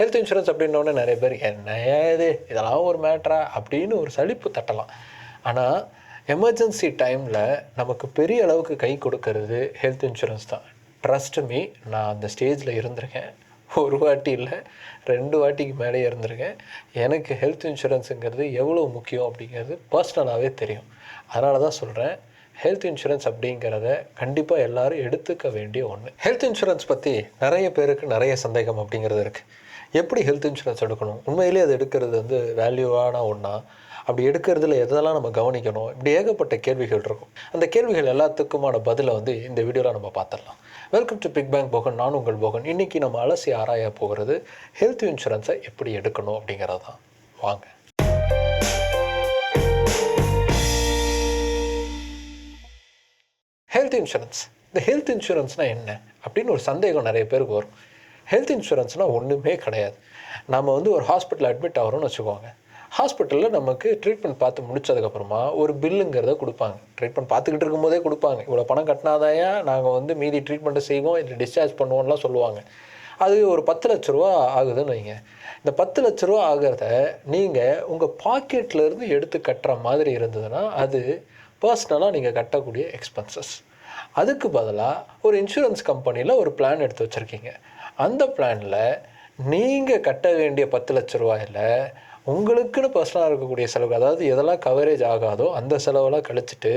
Health insurance அப்படின்னோடனே நிறைய பேர் என்ன இது? இதெல்லாம் ஒரு மேட்ரா அப்படின்னு ஒரு சலிப்பு தட்டலாம். ஆனால் எமர்ஜென்சி டைமில் நமக்கு பெரிய அளவுக்கு கை கொடுக்கறது ஹெல்த் இன்சூரன்ஸ் தான். ட்ரஸ்ட் மீ நான் அந்த ஸ்டேஜில் இருந்திருக்கேன். ஒரு வாட்டி இல்லை ரெண்டு வாட்டிக்கு மேலே இருந்திருக்கேன். எனக்கு ஹெல்த் இன்சூரன்ஸுங்கிறது எவ்வளோ முக்கியம் அப்படிங்கிறது பர்சனலாகவே தெரியும். அதனால தான் சொல்கிறேன் ஹெல்த் இன்சூரன்ஸ் அப்படிங்கிறத கண்டிப்பாக எல்லாரும் எடுத்துக்க வேண்டிய ஒன்று ஹெல்த் இன்சூரன்ஸ் பற்றி நிறைய பேருக்கு நிறைய சந்தேகம் அப்படிங்கிறது இருக்குது எப்படி ஹெல்த் இன்சூரன்ஸ் எடுக்கணும்? உண்மையிலே அது எடுக்கிறது வந்து வேல்யூவான ஒன்றா அப்படி எடுக்கிறதுல எதெல்லாம் நம்ம கவனிக்கணும்? இப்படி ஏகப்பட்ட கேள்விகள் இருக்கும். அந்த கேள்விகள் எல்லாத்துக்குமான பதிலை வந்து இந்த வீடியோவில் நம்ம பார்த்துடலாம். Welcome to big bank Bogan நான் உங்கள் போகன். இன்றைக்கி நம்ம அலசி ஆராய போகிறது ஹெல்த் இன்சூரன்ஸை எப்படி எடுக்கணும் அப்படிங்கிறது தான் வாங்க. ஹெல்த் இன்சூரன்ஸ் இந்த ஹெல்த் இன்சூரன்ஸ்னால் என்ன? அப்படின்னு ஒரு சந்தேகம் நிறைய பேருக்கு வரும். ஹெல்த் இன்சூரன்ஸ்னால் ஒன்றுமே கிடையாது. நம்ம வந்து ஒரு ஹாஸ்பிட்டல் அட்மிட் ஆகிறோம்னு வச்சுக்கோங்க. ஹாஸ்பிட்டலில் நமக்கு ட்ரீட்மெண்ட் பார்த்து முடிச்சதுக்கப்புறமா ஒரு பில்லுங்கிறத கொடுப்பாங்க. ட்ரீட்மெண்ட் பார்த்துக்கிட்டு இருக்கும்போதே கொடுப்பாங்க. இவ்வளோ பணம் கட்டினாதாயா? நாங்கள் வந்து மீதி ட்ரீட்மெண்ட்டை செய்வோம் இல்லை டிஸ்சார்ஜ் பண்ணுவோம்லாம் சொல்லுவாங்க. அது ஒரு பத்து லட்ச ரூபா ஆகுதுன்னு வைங்க. இந்த பத்து லட்ச ரூபா ஆகிறத நீங்கள் உங்கள் பாக்கெட்லேருந்து எடுத்து கட்டுற மாதிரி இருந்ததுன்னா அது பர்சனலாக நீங்கள் கட்டக்கூடிய எக்ஸ்பென்சஸ் அதுக்கு பதிலாக ஒரு இன்சூரன்ஸ் கம்பெனியில் ஒரு பிளான் எடுத்து வச்சுருக்கீங்க. அந்த பிளானில் நீங்கள் கட்ட வேண்டிய பத்து லட்ச ரூபாயில் உங்களுக்குன்னு பர்சனலாக இருக்கக்கூடிய செலவு அதாவது எதெல்லாம் கவரேஜ் ஆகாதோ அந்த செலவெல்லாம் கழிச்சிட்டு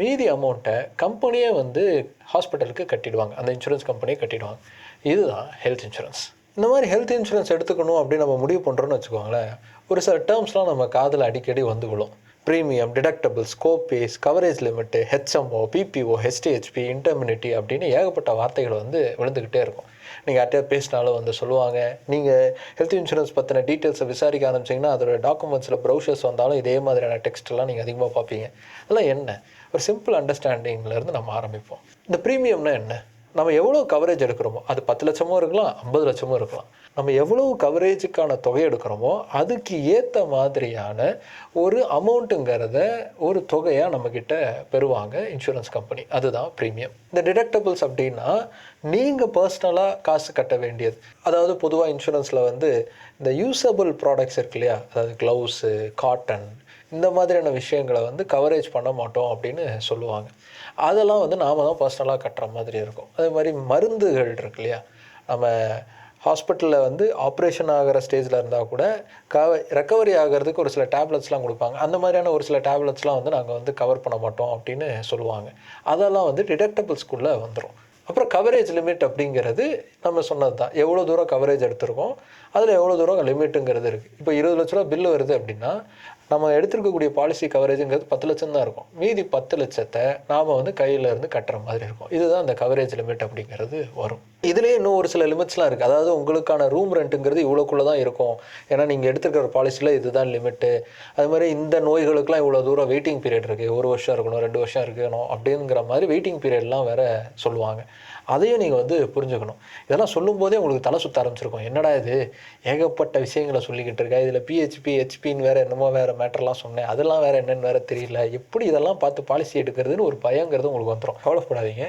மீதி அமௌண்ட்டை கம்பெனியே வந்து ஹாஸ்பிட்டலுக்கு கட்டிடுவாங்க. அந்த இன்சூரன்ஸ் கம்பெனியே கட்டிடுவாங்க. இதுதான் ஹெல்த் இன்சூரன்ஸ் இந்த மாதிரி ஹெல்த் இன்சூரன்ஸ் எடுத்துக்கணும் அப்படின்னு நம்ம முடிவு பண்ணுறோன்னு வச்சுக்கோங்களேன் ஒரு சில டேர்ம்ஸ்லாம் நம்ம காதில் அடிக்கடி வந்து விழும் premium deductibles copays coverage limit HMO PPO HDHP indemnity அப்படின்னு ஏகப்பட்ட வார்த்தைகள் வந்து விழுந்துக்கிட்டே இருக்கும். நீங்கள் யார்கிட்டயா பேசினாலும் வந்து சொல்லுவாங்க. நீங்கள் ஹெல்த் இன்சூரன்ஸ் பற்றின டீட்டெயில்ஸை விசாரிக்க ஆரம்பிச்சிங்கன்னா அதோட டாக்குமெண்ட்ஸில் ப்ரௌசர்ஸ் வந்தாலும் இதே மாதிரியான டெக்ஸ்ட்லாம் நீங்கள் அதிகமாக பார்ப்பீங்க. அதெல்லாம் என்ன? ஒரு சிம்பிள் அண்டர்ஸ்டாண்டிங்லேருந்து நம்ம ஆரம்பிப்போம். இந்த ப்ரீமியம்னா என்ன? நம்ம எவ்வளோ கவரேஜ் எடுக்கிறோமோ அது பத்து லட்சமும் இருக்கலாம் ஐம்பது லட்சமும் இருக்கலாம். நம்ம எவ்வளோ கவரேஜுக்கான தொகை எடுக்கிறோமோ அதுக்கு ஏற்ற மாதிரியான ஒரு அமௌண்ட்டுங்கிறத ஒரு தொகையாக நம்மக்கிட்ட பெறுவாங்க இன்சூரன்ஸ் கம்பெனி அதுதான் ப்ரீமியம் இந்த டிடக்டபிள்ஸ் அப்படின்னா நீங்கள் பர்சனலாக காசு கட்ட வேண்டியது. அதாவது பொதுவாக இன்சூரன்ஸில் வந்து இந்த யூஸபிள் ப்ராடக்ட்ஸ் இருக்கு இல்லையா? அதாவது க்ளவுஸு காட்டன் இந்த மாதிரியான விஷயங்களை வந்து கவரேஜ் பண்ண மாட்டோம் அப்படின்னு சொல்லுவாங்க. அதெல்லாம் வந்து நாம் தான் பர்சனலாக கட்டுற மாதிரி இருக்கும். அதே மாதிரி மருந்துகள் இருக்கு இல்லையா நம்ம ஹாஸ்பிட்டலில் வந்து ஆப்ரேஷன் ஆகிற ஸ்டேஜில் இருந்தால் கூட கவ ரெக்கவரி ஆகிறதுக்கு ஒரு சில டேப்லெட்ஸ்லாம் கொடுப்பாங்க. அந்த மாதிரியான ஒரு சில டேப்லெட்ஸ்லாம் வந்து நாங்கள் வந்து கவர் பண்ண மாட்டோம் அப்படின்னு சொல்லுவாங்க. அதெல்லாம் வந்து டிடக்டபிள்ஸ்குள்ளே வந்துடும் அப்புறம் கவரேஜ் லிமிட் அப்படிங்கிறது நம்ம சொன்னது தான். எவ்வளோ தூரம் கவரேஜ் எடுத்திருக்கோம்? அதில் எவ்வளோ தூரம் லிமிட்டுங்கிறது இருக்குது இப்போ இருபது லட்ச ரூபா பில்லு வருது அப்படின்னா நம்ம எடுத்துருக்கக்கூடிய பாலிசி கவரேஜுங்கிறது பத்து லட்சம் தான் இருக்கும். மீதி பத்து லட்சத்தை நாம் வந்து கையில் இருந்து கட்டுற மாதிரி இருக்கும். இதுதான் அந்த கவரேஜ் லிமிட் அப்படிங்கிறது வரும். இதுலேயே இன்னும் ஒரு சில லிமிட்ஸ்லாம் இருக்குது அதாவது உங்களுக்கான ரூம் ரெண்ட்டுங்கிறது இவ்வளோக்குள்ளே தான் இருக்கும். ஏன்னா நீங்கள் எடுத்துருக்கிற பாலிசியில் இதுதான் லிமிட்டு அது மாதிரி இந்த நோய்களுக்கெல்லாம் இவ்வளோ தூரம் வெயிட்டிங் பீரியட் இருக்குது ஒரு வருஷம் இருக்கணும் ரெண்டு வருஷம் இருக்கணும் அப்படிங்கிற மாதிரி வெயிட்டிங் பீரியட்லாம் வேறு சொல்லுவாங்க. அதையும் நீங்கள் வந்து புரிஞ்சுக்கணும். இதெல்லாம் சொல்லும்போதே உங்களுக்கு தலை சுத்த ஆரம்பிச்சிருக்கும். என்னடா இது? ஏகப்பட்ட விஷயங்களை சொல்லிக்கிட்டு இருக்கா? இதில் பிஹெச்பி ஹெச்பின்னு வேறு என்னமோ வேறு மேட்டர்லாம் சொன்னேன். அதெல்லாம் வேறு என்னென்னு வேறு தெரியல. எப்படி இதெல்லாம் பார்த்து பாலிசி எடுக்கிறதுன்னு ஒரு பயங்கிறது உங்களுக்கு வந்துடும் கவலைப்படாதீங்க.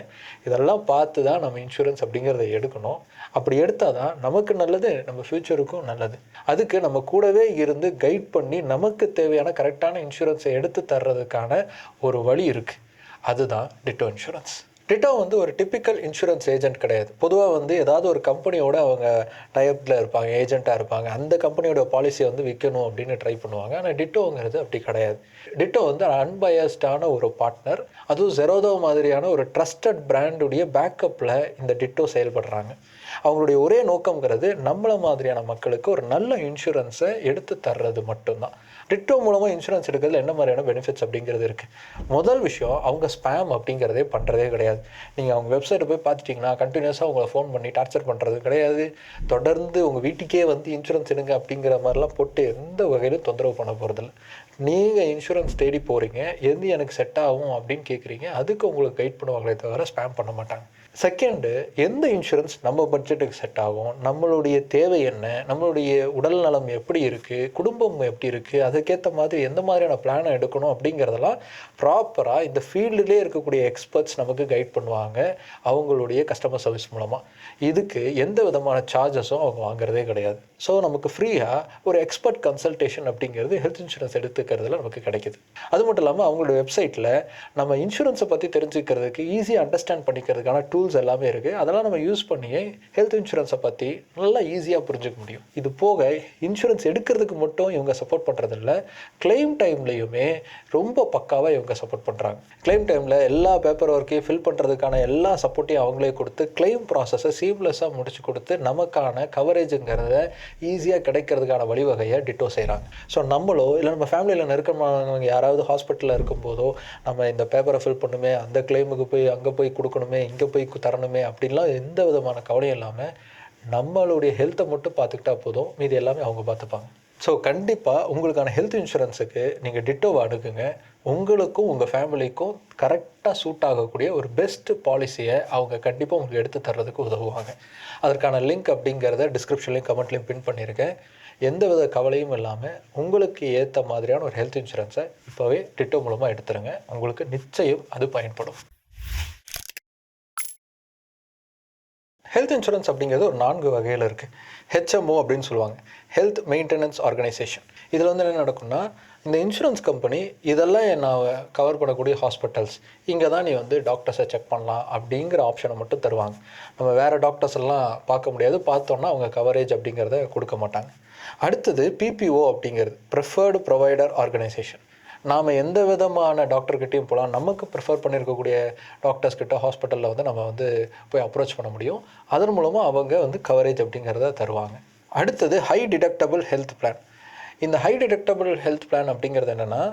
இதெல்லாம் பார்த்து தான் நம்ம இன்சூரன்ஸ் அப்படிங்கிறத எடுக்கணும். அப்படி எடுத்தால் தான் நமக்கு நல்லது நம்ம ஃப்யூச்சருக்கும் நல்லது. அதுக்கு நம்ம கூடவே இருந்து கைட் பண்ணி நமக்கு தேவையான கரெக்டான இன்சூரன்ஸை எடுத்து தர்றதுக்கான ஒரு வழி இருக்குது அதுதான் டிட்டோ இன்சூரன்ஸ் டிட்டோ வந்து ஒரு டிப்பிக்கல் இன்சூரன்ஸ் ஏஜென்ட் கிடையாது. பொதுவாக வந்து ஏதாவது ஒரு கம்பெனியோட அவங்க டைப்பில் இருப்பாங்க ஏஜென்ட்டாக இருப்பாங்க. அந்த கம்பெனியோட பாலிசியை வந்து விற்கணும் அப்படின்னு ட்ரை பண்ணுவாங்க. ஆனால் டிட்டோங்கிறது அப்படி கிடையாது. டிட்டோ வந்து அன்பயஸ்டான ஒரு பார்ட்னர் அதுவும் ஜெரோதோ மாதிரியான ஒரு ட்ரஸ்டட் பிராண்டுடைய பேக்கப்பில் இந்த டிட்டோ செயல்படுறாங்க. அவங்களுடைய ஒரே நோக்கங்கிறது நம்மளை மாதிரியான மக்களுக்கு ஒரு நல்ல இன்சூரன்ஸை எடுத்து தர்றது மட்டும்தான். டிட்டோ மூலமாக இன்சூரன்ஸ் எடுக்கிறதுல என்ன மாதிரியான பெனிஃபிட்ஸ் அப்படிங்கிறது இருக்குது முதல் விஷயம் அவங்க ஸ்பேம் அப்படிங்கிறதே பண்ணுறதே கிடையாது. நீங்கள் அவங்க வெப்சைட்டை போய் பார்த்துட்டிங்கன்னா கண்டினியூஸாக உங்களை ஃபோன் பண்ணி டார்ச்சர் பண்ணுறது கிடையாது. தொடர்ந்து உங்கள் வீட்டுக்கே வந்து இன்சூரன்ஸ் எடுங்க அப்படிங்கிற மாதிரிலாம் போட்டு எந்த வகையிலும் தொந்தரவு பண்ண போகிறதில்ல நீங்கள் இன்சூரன்ஸ் தேடி போகிறீங்க எது எனக்கு செட் ஆகும் அப்படின்னு கேட்குறீங்க அதுக்கு உங்களுக்கு கைட் பண்ணுவாங்களே தவிர ஸ்பேம் பண்ண மாட்டாங்க. செகண்டு எந்த இன்சூரன்ஸ் நம்ம பட்ஜெட்டுக்கு செட் ஆகும்? நம்மளுடைய தேவை என்ன? நம்மளுடைய உடல் நலம் எப்படி இருக்குது குடும்பம் எப்படி இருக்குது அதுக்கேற்ற மாதிரி எந்த மாதிரியான பிளானை எடுக்கணும் அப்படிங்கிறதெல்லாம் ப்ராப்பராக இந்த ஃபீல்டுலேயே இருக்கக்கூடிய எக்ஸ்பர்ட்ஸ் நமக்கு கைட் பண்ணுவாங்க. அவங்களுடைய கஸ்டமர் சர்வீஸ் மூலமாக இதுக்கு எந்த விதமான சார்ஜஸும் அவங்க வாங்குறதே கிடையாது. ஸோ நமக்கு ஃப்ரீயாக ஒரு எக்ஸ்பர்ட் கன்சல்டேஷன் அப்படிங்கிறது ஹெல்த் இன்சூரன்ஸ் எடுத்துக்கிறதுல நமக்கு கிடைக்குது. அது மட்டும் இல்லாமல் அவங்களோட வெப்சைட்டில் நம்ம இன்சூரன்ஸை பற்றி தெரிஞ்சுக்கிறதுக்கு ஈஸியாக அண்டர்ஸ்டாண்ட் பண்ணிக்கிறதுக்கான டூ டூல்ஸ் எல்லாமே இருக்குது அதெல்லாம் நம்ம யூஸ் பண்ணியே ஹெல்த் இன்சூரன்ஸை பற்றி நல்லா ஈஸியாக புரிஞ்சுக்க முடியும். இது போக இன்சூரன்ஸ் எடுக்கிறதுக்கு மட்டும் இவங்க சப்போர்ட் பண்ணுறதில்ல கிளைம் டைம்லையுமே ரொம்ப பக்காவாக இவங்க சப்போர்ட் பண்ணுறாங்க கிளைம் டைமில் எல்லா பேப்பர் ஒர்க்கையும் ஃபில் பண்ணுறதுக்கான எல்லா சப்போர்ட்டையும் அவங்களே கொடுத்து கிளைம் ப்ராசஸை சீம்லெஸ்ஸாக முடிச்சு கொடுத்து நமக்கான கவரேஜுங்கிறத ஈஸியாக கிடைக்கிறதுக்கான வழிவகையை டிட்டோ செய்கிறாங்க ஸோ நம்மளோ இல்லை நம்ம ஃபேமிலியில் நெருக்கமானவங்க யாராவது ஹாஸ்பிட்டலில் இருக்கும்போதோ நம்ம இந்த பேப்பரை ஃபில் பண்ணுமே அந்த கிளைமுக்கு போய் அங்கே போய் கொடுக்கணுமே இங்கே போய் தரணுமே அப்படின்லாம் எந்த விதமான கவலையும் இல்லாமல் நம்மளுடைய ஹெல்த்தை மட்டும் பார்த்துக்கிட்டா போதும். மீதி எல்லாமே அவங்க பார்த்துப்பாங்க. ஸோ கண்டிப்பாக உங்களுக்கான ஹெல்த் இன்சூரன்ஸுக்கு நீங்கள் டிட்டோவை அணுகுங்க உங்களுக்கும் உங்கள் ஃபேமிலிக்கும் கரெக்டாக சூட் ஆகக்கூடிய ஒரு பெஸ்ட் பாலிசியை அவங்க கண்டிப்பாக உங்களுக்கு எடுத்து தர்றதுக்கு உதவுவாங்க. அதற்கான லிங்க் அப்படிங்கிறத டிஸ்கிரிப்ஷன்லேயும் கமெண்ட்லேயும் பின் பண்ணியிருக்கேன் எந்த வித கவலையும் இல்லாமல் உங்களுக்கு ஏற்ற மாதிரியான ஒரு ஹெல்த் இன்சூரன்ஸை இப்போவே டிட்டோ மூலமாக எடுத்துருங்க. உங்களுக்கு நிச்சயம் அது பயன்படும். ஹெல்த் இன்சூரன்ஸ் அப்படிங்கிறது ஒரு நான்கு வகையில் இருக்குது ஹெச்எம்ஓ அப்படின்னு சொல்லுவாங்க. ஹெல்த் மெயின்டெனன்ஸ் ஆர்கனைசேஷன் இதில் வந்து என்ன நடக்கும்னா இந்த இன்சூரன்ஸ் கம்பெனி இதெல்லாம் நான் கவர் பண்ணக்கூடிய ஹாஸ்பிட்டல்ஸ் இங்கே தான் நீ வந்து டாக்டர்ஸை செக் பண்ணலாம் அப்படிங்கிற ஆப்ஷனை மட்டும் தருவாங்க. நம்ம வேறு டாக்டர்ஸ் எல்லாம் பார்க்க முடியாது. பார்த்தோன்னா அவங்க கவரேஜ் அப்படிங்கிறத கொடுக்க மாட்டாங்க. அடுத்தது பிபிஓ அப்படிங்கிறது. ப்ரிஃபர்டு ப்ரொவைடர் ஆர்கனைசேஷன் நாம் எந்த விதமான டாக்டர்கிட்டையும் போகலாம் நமக்கு ப்ரிஃபர் பண்ணியிருக்கக்கூடிய டாக்டர்ஸ் கிட்ட ஹாஸ்பிட்டலில் வந்து நம்ம வந்து போய் அப்ரோச் பண்ண முடியும். அதன் மூலமாக அவங்க வந்து கவரேஜ் அப்படிங்கிறத தருவாங்க. அடுத்தது ஹை டிடக்டபிள் ஹெல்த் பிளான் இந்த ஹை டிடக்டபிள் ஹெல்த் பிளான் அப்படிங்கிறது என்னென்னா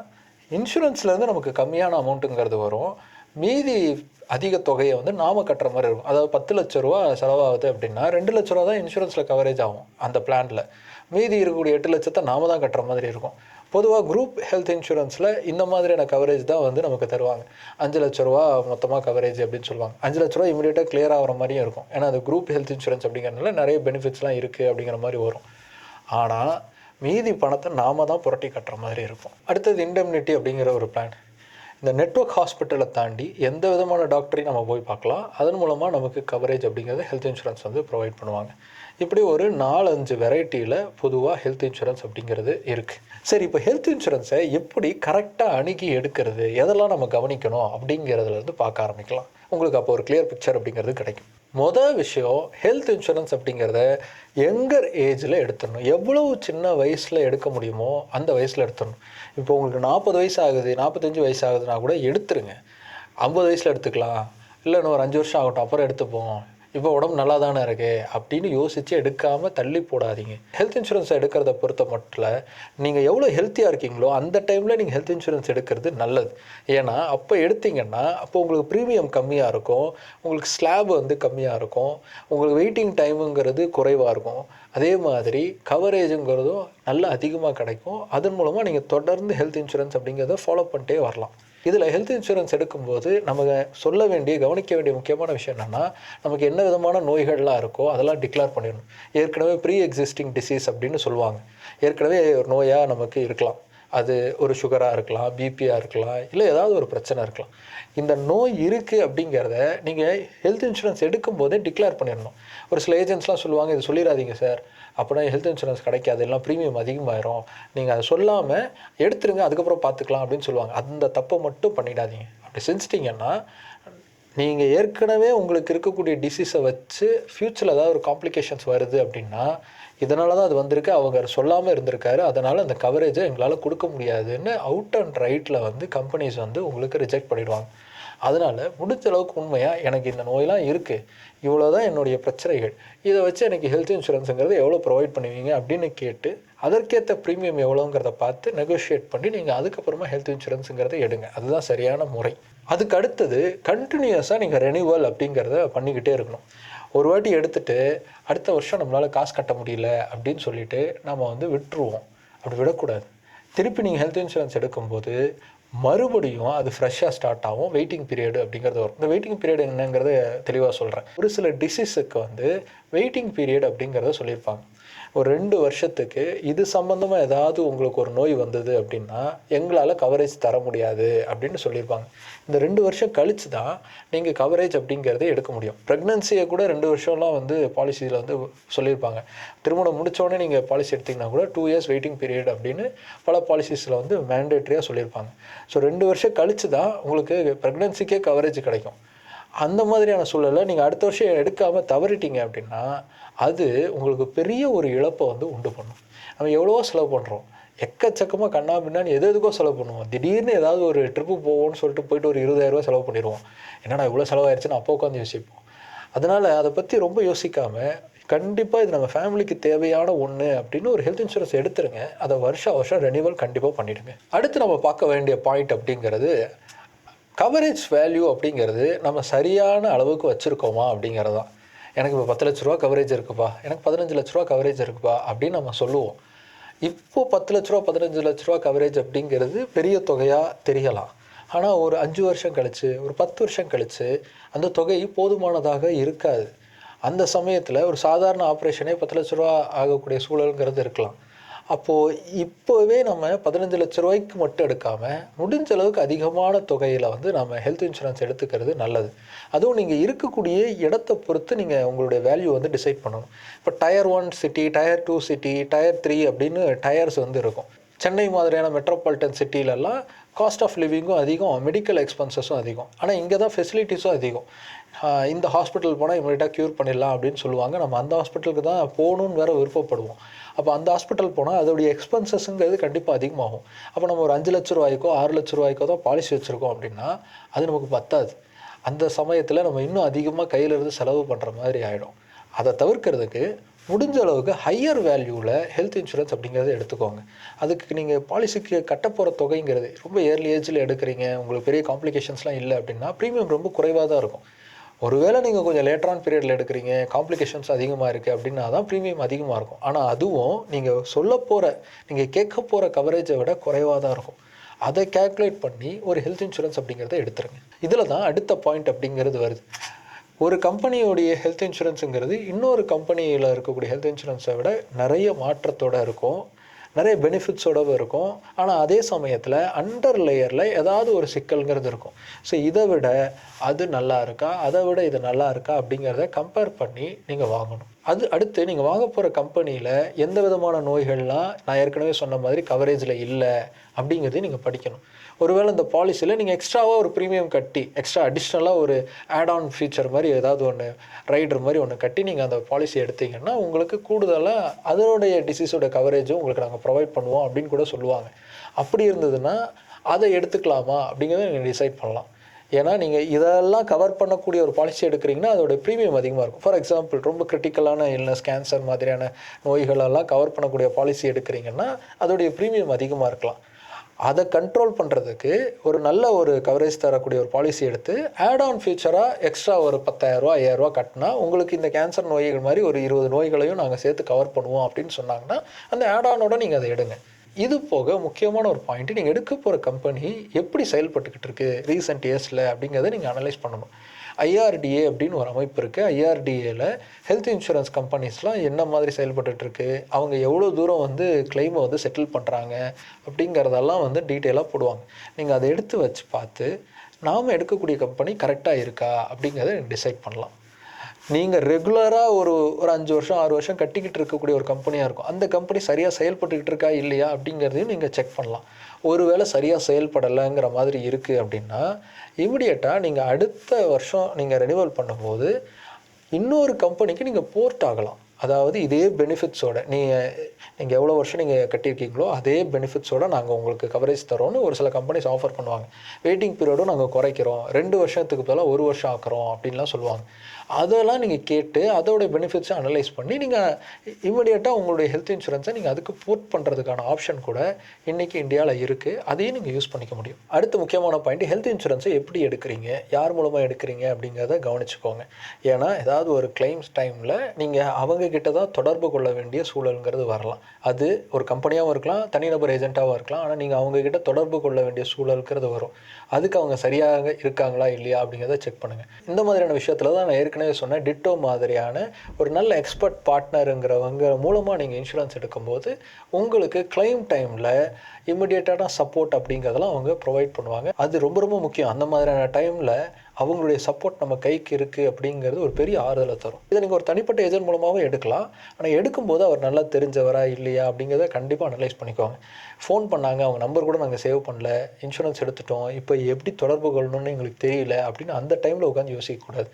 இன்சூரன்ஸ்லேருந்து நமக்கு கம்மியான அமௌண்ட்டுங்கிறது வரும். மீதி அதிக தொகையை வந்து நாம கட்டுற மாதிரி இருக்கும். அதாவது பத்து லட்ச ரூபா செலவாகுது அப்படின்னா ரெண்டு லட்ச ரூபா தான் இன்சூரன்ஸில் கவரேஜ் ஆகும் அந்த பிளானில் மீதி இருக்கக்கூடிய எட்டு லட்சத்தை நாம தான் கட்டுற மாதிரி இருக்கும். பொதுவாக குரூப் ஹெல்த் இன்சூரன்ஸில் இந்த மாதிரியான கவரேஜ் தான் வந்து நமக்கு தருவாங்க. அஞ்சு லட்ச ரூபா மொத்தமாக கவரேஜ் அப்படின்னு சொல்லுவாங்க. அஞ்சு லட்ச ரூபா இமீடியட்டாக கிளியர் ஆகிற மாதிரியும் இருக்கும். ஏன்னா அது குரூப் ஹெல்த் இன்சூரன்ஸ் அப்படிங்கிறதுனால நிறைய பெனிஃபிட்ஸ்லாம் இருக்குது அப்படிங்கிற மாதிரி வரும். ஆனால் மீதி பணத்தை நாம தான் புரட்டி கட்டுற மாதிரி இருக்கும். அடுத்தது இண்டெம்னிட்டி அப்படிங்கிற ஒரு பிளான் இந்த நெட்ஒர்க் ஹாஸ்பிட்டலை தாண்டி எந்த விதமான டாக்டரையும் நம்ம போய் பார்க்கலாம். அதன் மூலமாக நமக்கு கவரேஜ் அப்படிங்கிறது ஹெல்த் இன்சூரன்ஸ் வந்து ப்ரொவைட் பண்ணுவாங்க. இப்படி ஒரு நாலஞ்சு வெரைட்டியில் பொதுவாக ஹெல்த் இன்சூரன்ஸ் அப்படிங்கிறது இருக்குது சரி இப்போ ஹெல்த் இன்சூரன்ஸை எப்படி கரெக்டாக அணுகி எடுக்கிறது? எதெல்லாம் நம்ம கவனிக்கணும் அப்படிங்கிறதுலேருந்து பார்க்க ஆரம்பிக்கலாம். உங்களுக்கு அப்போ ஒரு கிளியர் பிக்சர் அப்படிங்கிறது கிடைக்கும். மொதல் விஷயம் ஹெல்த் இன்சூரன்ஸ் அப்படிங்கிறத எங்கர் ஏஜில் எடுத்துடணும். எவ்வளவு சின்ன வயசில் எடுக்க முடியுமோ அந்த வயசில் எடுத்துடணும். இப்போ உங்களுக்கு நாற்பது வயசு ஆகுது நாற்பத்தஞ்சு வயசு ஆகுதுன்னா கூட எடுத்துருங்க. ஐம்பது வயசில் எடுத்துக்கலாம். இல்லை இன்னும் ஒரு அஞ்சு வருஷம் ஆகட்டும் அப்புறம் எடுத்துப்போம். இப்போ உடம்பு நல்லா தானே இருக்கு அப்படின்னு யோசித்து எடுக்காமல் தள்ளி போடாதீங்க. ஹெல்த் இன்சூரன்ஸ் எடுக்கிறத பொறுத்த மட்டும் நீங்கள் எவ்வளோ ஹெல்த்தியாக இருக்கீங்களோ அந்த டைமில் நீங்கள் ஹெல்த் இன்சூரன்ஸ் எடுக்கிறது நல்லது. ஏன்னா அப்போ எடுத்தீங்கன்னா அப்போ உங்களுக்கு ப்ரீமியம் கம்மியாக இருக்கும் உங்களுக்கு ஸ்லாப் வந்து கம்மியாக இருக்கும் உங்களுக்கு வெயிட்டிங் டைமுங்கிறது குறைவாக இருக்கும். அதே மாதிரி கவரேஜுங்கிறதும் நல்லா அதிகமாக கிடைக்கும். அதன் மூலமாக நீங்கள் தொடர்ந்து ஹெல்த் இன்சூரன்ஸ் அப்படிங்கிறத ஃபாலோ பண்ணிட்டே வரலாம். இதில் ஹெல்த் இன்சூரன்ஸ் எடுக்கும்போது நம்ம சொல்ல வேண்டிய கவனிக்க வேண்டிய முக்கியமான விஷயம் என்னென்னா நமக்கு என்ன விதமான நோய்கள்லாம் இருக்கோ அதெல்லாம் டிக்ளேர் பண்ணிடணும். ஏற்கனவே ப்ரீ எக்ஸிஸ்டிங் டிசீஸ் அப்படின்னு சொல்லுவாங்க. ஏற்கனவே ஒரு நோயாக நமக்கு இருக்கலாம். அது ஒரு சுகராக இருக்கலாம் பிபியாக இருக்கலாம் இல்லை ஏதாவது ஒரு பிரச்சனை இருக்கலாம். இந்த நோய் இருக்குது அப்படிங்கிறத நீங்கள் ஹெல்த் இன்சூரன்ஸ் எடுக்கும்போதே டிக்ளேர் பண்ணிடணும். ஒரு சில ஏஜென்ட்ஸ்லாம் சொல்லுவாங்க இது சொல்லிடாதீங்க சார். அப்படின்னா ஹெல்த் இன்சூரன்ஸ் கிடைக்காது எல்லாம் ப்ரீமியம் அதிகமாயிரும். நீங்கள் அதை சொல்லாமல் எடுத்துருங்க அதுக்கப்புறம் பார்த்துக்கலாம் அப்படின்னு சொல்லுவாங்க. அந்த தப்பை மட்டும் பண்ணிடாதீங்க. அப்படி செஞ்சிட்டிங்கன்னா நீங்கள் ஏற்கனவே உங்களுக்கு இருக்கக்கூடிய டிசீஸை வச்சு ஃப்யூச்சரில் ஏதாவது ஒரு காம்ப்ளிகேஷன்ஸ் வருது அப்படின்னா இதனால தான் அது வந்திருக்கு. அவங்க சொல்லாமல் இருந்திருக்காரு. அதனால் அந்த கவரேஜை எங்களால் கொடுக்க முடியாதுன்னு அவுட் அண்ட் ரைட்டில் வந்து கம்பெனிஸ் வந்து உங்களுக்கு ரிஜெக்ட் பண்ணிடுவாங்க. அதனால் முடிஞ்ச அளவுக்கு உண்மையாக எனக்கு இந்த நோயெலாம் இருக்குது இவ்வளோ தான் என்னுடைய பிரச்சனைகள். இதை வச்சு எனக்கு ஹெல்த் இன்சூரன்ஸுங்கிறது எவ்வளோ ப்ரொவைட் பண்ணுவீங்க அப்படின்னு கேட்டு அதற்கேற்ற ப்ரீமியம் எவ்வளோங்கிறத பார்த்து நெகோஷியேட் பண்ணி நீங்கள் அதுக்கப்புறமா ஹெல்த் இன்சூரன்ஸுங்கிறத எடுங்க. அதுதான் சரியான முறை. அதுக்கு அடுத்தது கண்டினியூஸாக நீங்கள் ரெனியூவல் அப்படிங்கிறத பண்ணிக்கிட்டே இருக்கணும். ஒரு வாட்டி எடுத்துட்டு அடுத்த வருஷம் நம்மளால் காசு கட்ட முடியல அப்படின்னு சொல்லிட்டு நம்ம வந்து விட்டுருவோம். அப்படி விடக்கூடாது. திருப்பி நீங்கள் ஹெல்த் இன்சூரன்ஸ் எடுக்கும்போது மறுபடியும் அது ஃப்ரெஷ்ஷாக ஸ்டார்ட் ஆகும். வெயிட்டிங் பீரியட் அப்படிங்கிறது வரும். இந்த வெயிட்டிங் பீரியட் என்னங்கிறத தெளிவாக சொல்கிறேன் ஒரு சில டிசீஸுக்கு வந்து வெயிட்டிங் பீரியட் அப்படிங்கிறத சொல்லியிருப்பாங்க. ஒரு ரெண்டு வருஷத்துக்கு இது சம்மந்தமாக ஏதாவது உங்களுக்கு ஒரு நோய் வந்தது அப்படின்னா எங்களால் கவரேஜ் தர முடியாது அப்படின்னு சொல்லியிருப்பாங்க. இந்த ரெண்டு வருஷம் கழித்து தான் நீங்கள் கவரேஜ் அப்படிங்கிறத எடுக்க முடியும். ப்ரெக்னன்சியை கூட ரெண்டு வருஷம்லாம் வந்து பாலிசியில் வந்து சொல்லியிருப்பாங்க. திருமணம் முடித்தோடனே நீங்கள் பாலிசி எடுத்திங்கன்னா கூட டூ இயர்ஸ் வெயிட்டிங் பீரியட் அப்படின்னு பல பாலிசிஸில் வந்து மேண்டேட்ரியாக சொல்லியிருப்பாங்க. ஸோ ரெண்டு வருஷம் கழித்து தான் உங்களுக்கு ப்ரெக்னன்சிக்கே கவரேஜ் கிடைக்கும். அந்த மாதிரியான சூழலை நீங்கள் அடுத்த வருஷம் எடுக்காமல் தவறிட்டீங்க அப்படின்னா அது உங்களுக்கு பெரிய ஒரு இழப்பை வந்து உண்டு பண்ணும். நம்ம எவ்வளவோ செலவு பண்ணுறோம் எக்கச்சக்கமாக கண்ணா பின்னான்னு எது எதுக்கோ செலவு பண்ணுவோம். திடீர்னு ஏதாவது ஒரு ட்ரிப்பு போவோம்னு சொல்லிட்டு போயிட்டு ஒரு இருபதாயிரரூவா செலவு பண்ணிடுவோம். என்னடா இவ்வளோ செலவாயிருச்சுன்னு அப்போ உட்காந்து யோசிப்போம். அதனால் அதை பற்றி ரொம்ப யோசிக்காமல் கண்டிப்பாக இது நம்ம ஃபேமிலிக்கு தேவையான ஒன்று அப்படின்னு ஒரு ஹெல்த் இன்சூரன்ஸ் எடுத்துருங்க. அதை வருஷம் வருஷம் ரெனியூவல் கண்டிப்பாக பண்ணிவிடுங்க அடுத்து நம்ம பார்க்க வேண்டிய பாயிண்ட் அப்படிங்கிறது கவரேஜ் வேல்யூ அப்படிங்கிறது நம்ம சரியான அளவுக்கு வச்சுருக்கோமா அப்படிங்கிறது தான் எனக்கு இப்போ பத்து லட்ச ரூபா கவரேஜ் இருக்குப்பா. எனக்கு பதினஞ்சு லட்ச ரூபா கவரேஜ் இருக்குப்பா அப்படின்னு நம்ம சொல்லுவோம். இப்போ பத்து லட்ச ரூபா பதினஞ்சு லட்ச ரூபா கவரேஜ் அப்படிங்கிறது பெரிய தொகையாக தெரியலாம். ஆனால் ஒரு அஞ்சு வருஷம் கழித்து ஒரு பத்து வருஷம் கழித்து அந்த தொகை போதுமானதாக இருக்காது. அந்த சமயத்தில் ஒரு சாதாரண ஆப்ரேஷனே பத்து லட்ச ரூபா ஆகக்கூடிய சூழலுங்கிறது இருக்கலாம். அப்போது இப்போவே நம்ம பதினஞ்சு லட்ச ரூபாய்க்கு மட்டும் எடுக்காமல் முடிஞ்ச அளவுக்கு அதிகமான தொகையில் வந்து நம்ம ஹெல்த் இன்சூரன்ஸ் எடுத்துக்கிறது நல்லது. அதுவும் நீங்கள் இருக்கக்கூடிய இடத்த பொறுத்து நீங்கள் உங்களுடைய வேல்யூ வந்து டிசைட் பண்ணணும். இப்போ tier one city tier two city tier three அப்படின்னு டயர்ஸ் வந்து இருக்கும். சென்னை மாதிரியான மெட்ரோபாலிட்டன் சிட்டிலெல்லாம் காஸ்ட் ஆஃப் லிவிங்கும் அதிகம் மெடிக்கல் எக்ஸ்பென்சஸும் அதிகம். ஆனால் இங்கே தான் ஃபெசிலிட்டிஸும் அதிகம் இந்த ஹாஸ்பிட்டல் போனால் இமீடியட்டாக க்யூர் பண்ணிடலாம் அப்படின்னு சொல்லுவாங்க. நம்ம அந்த ஹாஸ்பிட்டலுக்கு தான் போகணுன்னு வேற விருப்பப்படுவோம். அப்போ அந்த ஹாஸ்பிட்டல் போனால் அதோடைய எக்ஸ்பென்சஸ்ங்கிறது கண்டிப்பாக அதிகமாகும். அப்போ நம்ம ஒரு அஞ்சு லட்ச ரூபாய்க்கோ ஆறு லட்ச ரூபாய்க்கோ தான் பாலிசி வச்சுருக்கோம் அப்படின்னா அது நமக்கு பத்தாது. அந்த சமயத்தில் நம்ம இன்னும் அதிகமாக கையிலிருந்து செலவு பண்ணுற மாதிரி ஆகிடும் அதை தவிர்க்கிறதுக்கு முடிஞ்ச அளவுக்கு ஹையர் வேல்யூவில் ஹெல்த் இன்சூரன்ஸ் அப்படிங்கிறத எடுத்துக்கோங்க. அதுக்கு நீங்கள் பாலிசிக்கு கட்ட போகிற தொகைங்கிறது ரொம்ப ஏர்லி ஏஜில் எடுக்கிறீங்க உங்களுக்கு பெரிய காம்ப்ளிகேஷன்ஸ்லாம் இல்லை அப்படின்னா ப்ரீமியம் ரொம்ப குறைவாக தான் இருக்கும். ஒருவேளை நீங்கள் கொஞ்சம் லேட்டரான் பீரியடில் எடுக்கிறீங்க காம்ப்ளிகேஷன்ஸ் அதிகமாக இருக்குது அப்படின்னா தான் ப்ரீமியம் அதிகமாக இருக்கும். ஆனால் அதுவும் நீங்கள் சொல்ல போகிற நீங்கள் கேட்க போகிற கவரேஜை விட குறைவாக தான் இருக்கும். அதை கேல்குலேட் பண்ணி ஒரு ஹெல்த் இன்சூரன்ஸ் அப்படிங்கிறத எடுத்துருங்க. இதில் தான் அடுத்த பாயிண்ட் அப்படிங்கிறது வருது. ஒரு கம்பெனியோடைய ஹெல்த் இன்சூரன்ஸுங்கிறது இன்னொரு கம்பெனியில் இருக்கக்கூடிய ஹெல்த் இன்சூரன்ஸை விட நிறைய மாற்றத்தோட இருக்கும். நிறைய பெனிஃபிட்ஸோடவும் இருக்கும். ஆனால் அதே சமயத்தில் அண்டர் லேயரில் ஏதாவது ஒரு சிக்கல்ங்கிறது இருக்கும். ஸோ இதை விட அது நல்லா இருக்கா? அதை விட இது நல்லா இருக்கா? அப்படிங்கிறத கம்பேர் பண்ணி நீங்கள் வாங்கணும். அது அடுத்து நீங்கள் வாங்க போகிற கம்பெனியில் எந்த விதமான நோய்கள்லாம் நான் ஏற்கனவே சொன்ன மாதிரி கவரேஜில் இல்லை அப்படிங்கிறதையும் நீங்கள் படிக்கணும். ஒருவேளை இந்த பாலிசியில் நீங்கள் எக்ஸ்ட்ராவாக ஒரு ப்ரீமியம் கட்டி எக்ஸ்ட்ரா அடிஷ்னலாக ஒரு ஆட் ஆன் ஃபீச்சர் மாதிரி ஏதாவது ஒன்று ரைடர் மாதிரி ஒன்று கட்டி நீங்கள் அந்த பாலிசி எடுத்தீங்கன்னா உங்களுக்கு கூடுதலாக அதனுடைய டிசீஸோட கவரேஜும் உங்களுக்கு நாங்கள் ப்ரொவைட் பண்ணுவோம் அப்படின்னு கூட சொல்லுவாங்க. அப்படி இருந்ததுன்னா அதை எடுத்துக்கலாமா அப்படிங்கிறத நீங்கள் டிசைட் பண்ணலாம். ஏன்னா நீங்கள் இதெல்லாம் கவர் பண்ணக்கூடிய ஒரு பாலிசி எடுக்கிறீங்கன்னா அதோட ப்ரீமியம் அதிகமாக இருக்கும். ஃபார் எக்ஸாம்பிள் ரொம்ப கிரிட்டிக்கலான இல்னஸ் கேன்சர் மாதிரியான நோய்களெல்லாம் கவர் பண்ணக்கூடிய பாலிசி எடுக்கிறீங்கன்னா அதோடைய ப்ரீமியம் அதிகமாக இருக்கலாம். அதை கண்ட்ரோல் பண்ணுறதுக்கு ஒரு நல்ல ஒரு கவரேஜ் தரக்கூடிய ஒரு பாலிசி எடுத்து ஆட் ஆன் ஃபியூச்சராக எக்ஸ்ட்ரா ஒரு பத்தாயிரரூவா ஐயாயிரரூவா கட்டினா உங்களுக்கு இந்த கேன்சர் நோய்கள் மாதிரி ஒரு இருபது நோய்களையும் நாங்கள் சேர்த்து கவர் பண்ணுவோம் அப்படின்னு சொன்னாங்கன்னா அந்த ஆட் ஆனோட நீங்கள் அதை எடுங்க. இது போக முக்கியமான ஒரு பாயிண்ட் நீங்கள் எடுக்க போகிற கம்பெனி எப்படி செயல்பட்டுக்கிட்டு இருக்கு ரீசெண்ட் இயர்ஸில் அப்படிங்கிறத நீங்கள் அனலைஸ் பண்ணணும். ஐஆர்டிஏ அப்படின்னு ஒரு அமைப்பு இருக்குது ஐஆர்டிஏல ஹெல்த் இன்சூரன்ஸ் கம்பெனிஸ்லாம் என்ன மாதிரி செயல்பட்டுருக்கு அவங்க எவ்வளோ தூரம் வந்து கிளைமை வந்து செட்டில் பண்ணுறாங்க அப்படிங்கிறதெல்லாம் வந்து டீட்டெயிலாக போடுவாங்க. நீங்கள் அதை எடுத்து வச்சு பார்த்து நாம் எடுக்கக்கூடிய கம்பெனி கரெக்டாக இருக்கா அப்படிங்கிறத டிசைட் பண்ணலாம். நீங்கள் ரெகுலராக ஒரு ஒரு அஞ்சு வருஷம் ஆறு வருஷம் கட்டிக்கிட்டு இருக்கக்கூடிய ஒரு கம்பெனியாக இருக்கும். அந்த கம்பெனி சரியாக செயல்பட்டுக்கிட்டு இருக்கா இல்லையா அப்படிங்கிறதையும் நீங்கள் செக் பண்ணலாம். ஒருவேளை சரியாக செயல்படலைங்கிற மாதிரி இருக்குது அப்படின்னா இமிடியட்டாக நீங்கள் அடுத்த வருஷம் நீங்கள் ரெனிவல் பண்ணும்போது இன்னொரு கம்பெனிக்கு நீங்கள் போர்ட் ஆகலாம். அதாவது இதே பெனிஃபிட்ஸோட நீங்கள் நீங்கள் எவ்வளோ வருஷம் நீங்கள் கட்டியிருக்கீங்களோ அதே பெனிஃபிட்ஸோட நாங்கள் உங்களுக்கு கவரேஜ் தரோன்னு ஒரு சில கம்பெனிஸ் ஆஃபர் பண்ணுவாங்க. வெயிட்டிங் பீரியடும் நாங்கள் குறைக்கிறோம். ரெண்டு வருஷத்துக்கு பதிலாக ஒரு வருஷம் ஆக்குறோம் அப்படின்லாம் சொல்லுவாங்க. அதெல்லாம் நீங்கள் கேட்டு அதோட பெனிஃபிட்ஸை அனலைஸ் பண்ணி நீங்கள் இமிடியேட்டாக உங்களுடைய ஹெல்த் இன்சூரன்ஸை நீங்கள் அதுக்கு போர்ட் பண்ணுறதுக்கான ஆப்ஷன் கூட இன்றைக்கி இந்தியாவில் இருக்குது அதையும் நீங்கள் யூஸ் பண்ணிக்க முடியும். அடுத்து முக்கியமான பாயிண்ட் ஹெல்த் இன்சூரன்ஸை எப்படி எடுக்கிறீங்க? யார் மூலமாக எடுக்கிறீங்க அப்படிங்கிறத கவனிச்சுக்கோங்க. ஏன்னா ஏதாவது ஒரு கிளைம்ஸ் டைமில் நீங்கள் அவங்க கிட்ட தான் தொடர்பு கொள்ள வேண்டிய சூழலுங்கிறது வரலாம். அது ஒரு கம்பெனியாகவும் இருக்கலாம் தனிநபர் ஏஜென்ட்டாகவும் இருக்கலாம். ஆனால் நீங்கள் அவங்க கிட்ட தொடர்பு கொள்ள வேண்டிய சூழலுங்கிறது வரும். அதுக்கு அவங்க சரியாக இருக்காங்களா இல்லையா அப்படிங்கிறத செக் பண்ணுங்கள் இந்த மாதிரியான விஷயத்தில் தான் நான் ஏற்கனவே சொன்னேன் டிட்டோ மாதிரியான ஒரு நல்ல எக்ஸ்பர்ட் பார்ட்னருங்கிறவங்க மூலமாக நீங்கள் இன்சூரன்ஸ் எடுக்கும்போது உங்களுக்கு கிளைம் டைமில் இம்மிடியேட்டான சப்போர்ட் அப்படிங்கிறதெல்லாம் அவங்க ப்ரொவைட் பண்ணுவாங்க. அது ரொம்ப ரொம்ப முக்கியம். அந்த மாதிரியான டைமில் அவங்களுடைய சப்போர்ட் நம்ம கைக்கு இருக்குது அப்படிங்கிறது ஒரு பெரிய ஆறுதலை தரும். இதை நீங்கள் ஒரு தனிப்பட்ட ஏஜென்ட் மூலமாகவும் எடுக்கலாம். ஆனால் எடுக்கும்போது அவர் நல்லா தெரிஞ்சவரா இல்லையா அப்படிங்கிறத கண்டிப்பாக அனலைஸ் பண்ணிக்கோங்க. ஃபோன் பண்ணாங்க அவங்க நம்பர் கூட நாங்கள் சேவ் பண்ணல. இன்சூரன்ஸ் எடுத்துட்டோம். இப்போ எப்படி தொடர்பு கொள்ளணும்னு எங்களுக்கு தெரியல அப்படின்னு அந்த டைமில் உட்காந்து யோசிக்கக்கூடாது.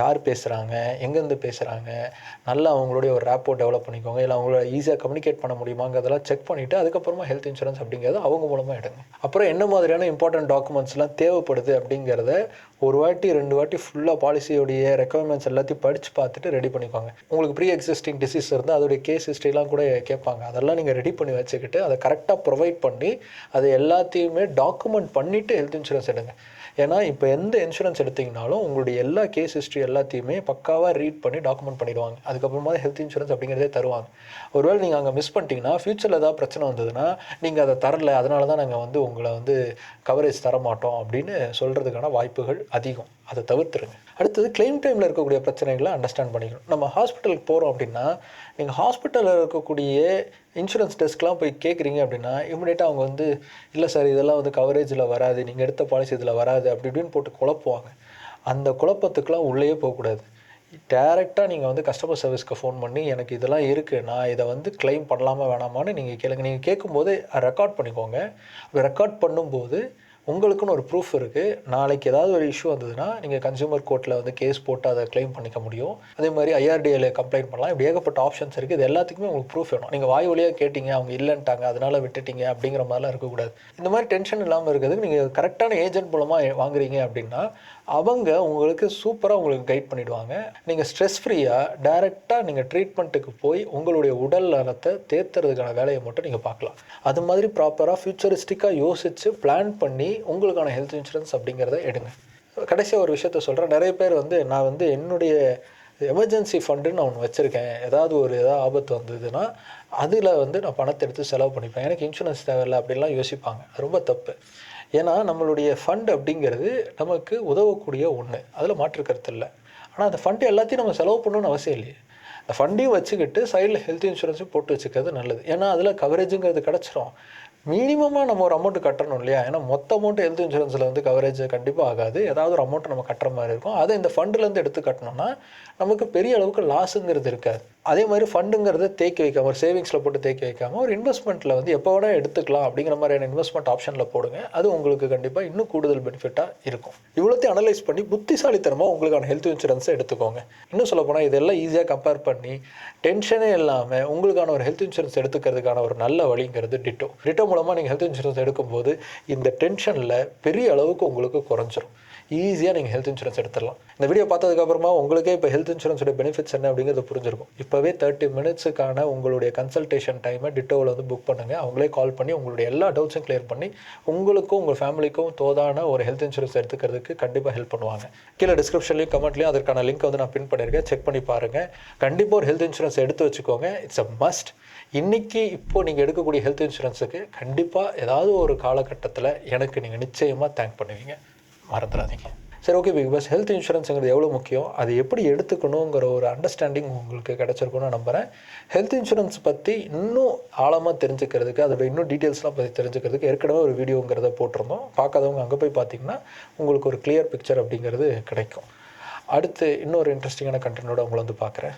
யார் பேசுகிறாங்க எங்கேருந்து பேசுகிறாங்க நல்லா அவங்களுடைய ஒரு ரேப்போ டெவலப் பண்ணிக்கோங்க. இல்லை அவங்கள ஈஸியாக கம்யூனிகேட் பண்ண முடியுமாங்கிறதெல்லாம் செக் பண்ணிவிட்டு அதுக்கப்புறமா ஹெல்த் இன்சூரன்ஸ் அப்படிங்கிறது அவங்க மூலமாக எடுங்க. அப்புறம் என்ன மாதிரியான இம்பார்ட்டன்ட் டாக்குமெண்ட்ஸ்லாம் தேவைப்படுது அப்படிங்கிறத ஒரு வாட்டி ரெண்டு வாட்டி ஃபுல்லாக பாலிசியோடைய ரெக்குவயர்மெண்ட்ஸ் எல்லாத்தையும் படித்து பார்த்துட்டு ரெடி பண்ணிக்கோங்க. உங்களுக்கு ப்ரீ எக்ஸிஸ்டிங் டிசீஸ் இருந்தால் அதோடைய கேஸ் ஹிஸ்ட்ரிலாம் கூட கேட்பாங்க. அதெல்லாம் நீங்கள் ரெடி பண்ணி வச்சுக்கிட்டு அதை கரெக்டாக ப்ரொவைட் பண்ணி அதை எல்லாத்தையுமே டாக்குமெண்ட் பண்ணிவிட்டு ஹெல்த் இன்சூரன்ஸ் எடுங்க. ஏன்னா இப்போ எந்த இன்சூரன்ஸ் எடுத்திங்கனாலும் உங்களுடைய எல்லா கேஸ் ஹிஸ்ட்ரி எல்லாத்தையுமே பக்காவாக ரீட் பண்ணி டாக்குமெண்ட் பண்ணிடுவாங்க. அதுக்கப்புறமா தான் ஹெல்த் இன்சூரன்ஸ் அப்படிங்கிறதே தருவாங்க. ஒருவேளை நீங்கள் அங்கே மிஸ் பண்ணிட்டீங்கன்னா ஃப்யூச்சரில் ஏதாவது பிரச்சனை வந்ததுன்னா நீங்கள் அதை தரல அதனால தான் நாங்கள் வந்து உங்களை வந்து கவரேஜ் தர மாட்டோம் அப்படின்னு சொல்கிறதுக்கான வாய்ப்புகள் அதிகம். அதை தவிர்த்துருங்க. அடுத்தது கிளைம் டைமில் இருக்கக்கூடிய பிரச்சனைகளை அண்டர்ஸ்டாண்ட் பண்ணிக்கணும். நம்ம ஹாஸ்பிட்டலுக்கு போகிறோம் அப்படின்னா நீங்கள் ஹாஸ்பிட்டலில் இருக்கக்கூடிய இன்சூரன்ஸ் டெஸ்க்லாம் போய் கேட்குறீங்க அப்படின்னா இமிடியேட்டாக அவங்க வந்து இல்லை சார் இதெல்லாம் வந்து கவரேஜில் வராது. நீங்கள் எடுத்த பாலிசி இதில் வராது. அப்படி இப்படின்னு போட்டு குழப்புவாங்க. அந்த குழப்பத்துக்கெலாம் உள்ளேயே போகக்கூடாது. டேரெக்டாக நீங்கள் வந்து கஸ்டமர் சர்வீஸ்க்கு ஃபோன் பண்ணி எனக்கு இதெல்லாம் இருக்குது நான் இதை வந்து கிளைம் பண்ணலாமா வேணாமான்னு நீங்கள் கேளுங்க. நீங்கள் கேட்கும்போது ரெக்கார்ட் பண்ணிக்கோங்க. ரெக்கார்ட் பண்ணும்போது உங்களுக்குன்னு ஒரு ப்ரூஃப் இருக்குது நாளைக்கு ஏதாவது ஒரு இஷ்யூ வந்ததுன்னா நீங்கள் கன்சியூமர் கோர்ட்டில் வந்து கேஸ் போட்டு அதை க்ளைம் பண்ணிக்க முடியும். அதே மாதிரி ஐஆர்டிஏல கம்ப்ளைண்ட் பண்ணலாம். இப்படி ஏகப்பட்ட ஆப்ஷன்ஸ் இருக்குது இது எல்லாத்துக்குமே உங்களுக்கு ப்ரூஃப் வேணும். நீங்கள் வாய் வழியாக கேட்டிங்க அவங்க இல்லைன்ட்டாங்க அதனால் விட்டுட்டீங்க அப்படிங்கிற மாதிரிலாம் இருக்கக்கூடாது. இந்த மாதிரி டென்ஷன் இல்லாமல் இருக்கிறதுக்கு நீங்கள் கரெக்டான ஏஜென்ட் மூலமாக வாங்குறீங்க அப்படின்னா அவங்க உங்களுக்கு சூப்பராக உங்களுக்கு கைட் பண்ணிவிடுவாங்க நீங்கள் ஸ்ட்ரெஸ் ஃப்ரீயாக டைரெக்டாக நீங்கள் ட்ரீட்மெண்ட்டுக்கு போய் உங்களுடைய உடல் நலத்தை தேத்துறதுக்கான வேலையை மட்டும் நீங்கள் பார்க்கலாம். அது மாதிரி ப்ராப்பராக ஃபியூச்சரிஸ்டிக்காக யோசித்து பிளான் பண்ணி உங்களுக்கான ஹெல்த் இன்சூரன்ஸ் அப்படிங்கிறத எடுங்க. கடைசியாக ஒரு விஷயத்த சொல்கிறேன் நிறைய பேர் வந்து நான் வந்து என்னுடைய எமர்ஜென்சி ஃபண்டுன்னு நான் ஒன்று வச்சுருக்கேன். ஏதாவது ஒரு ஏதாவது ஆபத்து வந்ததுன்னா அதில் வந்து நான் பணத்தை எடுத்து செலவு பண்ணிப்பேன். எனக்கு இன்சூரன்ஸ் தேவையில்லை அப்படின்லாம் யோசிப்பாங்க. ரொம்ப தப்பு. ஏன்னா நம்மளுடைய ஃபண்ட் அப்படிங்கிறது நமக்கு உதவக்கூடிய ஒன்று அதில் மாற்று கருத்து இல்லை. ஆனால் அந்த ஃபண்டு எல்லாத்தையும் நம்ம செலவு பண்ணணும்னு அவசியம் இல்லையே. அந்த ஃபண்டையும் வச்சுக்கிட்டு சைடில் ஹெல்த் இன்சூரன்ஸும் போட்டு வச்சுக்கிறது நல்லது. ஏன்னா அதில் கவரேஜுங்கிறது கிடச்சிரும். மினிமமாக நம்ம ஒரு அமௌண்ட் கட்டணும் இல்லையா? ஏன்னா மொத்த அமௌண்ட் ஹெல்த் இன்சூரன்ஸில் வந்து கவரேஜ் கண்டிப்பாக ஆகாது. ஏதாவது ஒரு அமௌண்ட் நம்ம கட்டுற மாதிரி இருக்கும். அதை இந்த ஃபண்டுலேருந்து எடுத்து கட்டணும்னா நமக்கு பெரிய அளவுக்கு லாஸுங்கிறது இருக்காது. அதே மாதிரி ஃபண்டுங்கிறத தேக்கி வைக்காம ஒரு சேவிங்ஸில் போட்டு தேக்கி வைக்காமல் ஒரு இன்வெஸ்ட்மெண்ட்டில் வந்து எப்போ வேணால் எடுத்துக்கலாம் அப்படிங்கிற மாதிரியான இன்வெஸ்ட்மெண்ட் ஆப்ஷனில் போடுங்க. அது உங்களுக்கு கண்டிப்பாக இன்னும் கூடுதல் பெனிஃபிட்டாக இருக்கும். இவ்வளோத்தையும் அனலைஸ் பண்ணி புத்திசாலித்தனமாக உங்களுக்கான ஹெல்த் இன்சூரன்ஸை எடுத்துக்கோங்க. இன்னும் சொல்ல போனால் இதெல்லாம் ஈஸியாக கம்பேர் பண்ணி டென்ஷனே இல்லாமல் உங்களுக்கான ஒரு ஹெல்த் இன்சூரன்ஸ் எடுத்துக்கிறதுக்கான ஒரு நல்ல வழிங்கிறது டிட்டோ டிட்டோ மூலமாக நீங்கள் ஹெல்த் இன்சூரன்ஸ் எடுக்கும்போது இந்த டென்ஷனில் பெரிய அளவுக்கு உங்களுக்கு குறைஞ்சிரும். ஈஸியாக நீங்கள் ஹெல்த் இன்சூரன்ஸ் எடுத்துடலாம். இந்த வீடியோ பார்த்ததுக்கப்புறமா உங்களுக்கே இப்போ ஹெல்த் இன்சூரன்ஸோட பெனிஃபிட்ஸ் என்ன அப்படிங்கிறது புரிஞ்சிருக்கும். இப்போவே தேர்ட்டி மினிட்ஸுக்கான உங்களுடைய கன்சல்டேஷன் டைமை டிட்டோவில் வந்து புக் பண்ணுங்கள் அவங்களே கால் பண்ணி உங்களுடைய எல்லா டவுட்ஸும் கிளியர் பண்ணி உங்களுக்கும் உங்கள் ஃபேமிலிக்கும் தோதான ஒரு ஹெல்த் இன்சூரன்ஸ் எடுத்துக்கிறதுக்கு கண்டிப்பாக ஹெல்ப் பண்ணுவாங்க. கீழே டிஸ்கிரிப்ஷன்லையும் கமெண்ட்லையும் அதற்கான லிங்க் வந்து நான் பின் பண்ணியிருக்கேன். செக் பண்ணி பாருங்கள் கண்டிப்பாக ஒரு ஹெல்த் இன்சூரன்ஸ் எடுத்து வச்சுக்கோங்க. இட்ஸ் அ மஸ்ட் இன்றைக்கி இப்போது நீங்கள் எடுக்கக்கூடிய ஹெல்த் இன்சூரன்ஸுக்கு கண்டிப்பாக ஏதாவது ஒரு காலகட்டத்தில் எனக்கு நீங்கள் நிச்சயமாக தேங்க் பண்ணுவீங்க. மறந்துடாதீங்க. சரி ஓகே பிக் பாஸ் ஹெல்த் இன்சூரன்ஸுங்கிறது எவ்வளோ முக்கியம்? அது எப்படி எடுத்துக்கணுங்கிற ஒரு அண்டர்ஸ்டாண்டிங் உங்களுக்கு கிடச்சிருக்குன்னு நம்புகிறேன் ஹெல்த் இன்சூரன்ஸ் பற்றி இன்னும் ஆழமாக தெரிஞ்சுக்கிறதுக்கு அதோட இன்னும் டீட்டெயில்ஸ்லாம் பற்றி தெரிஞ்சுக்கிறதுக்கு ஏற்கனவே ஒரு வீடியோங்கிறத போட்டிருந்தோம். பார்க்காதவங்க அங்கே போய் பார்த்தீங்கன்னா உங்களுக்கு ஒரு கிளியர் பிக்சர் அப்படிங்கிறது கிடைக்கும். அடுத்து இன்னொரு இன்ட்ரெஸ்டிங்கான கண்டென்ட்டோட உங்களை வந்து பார்க்குறேன்.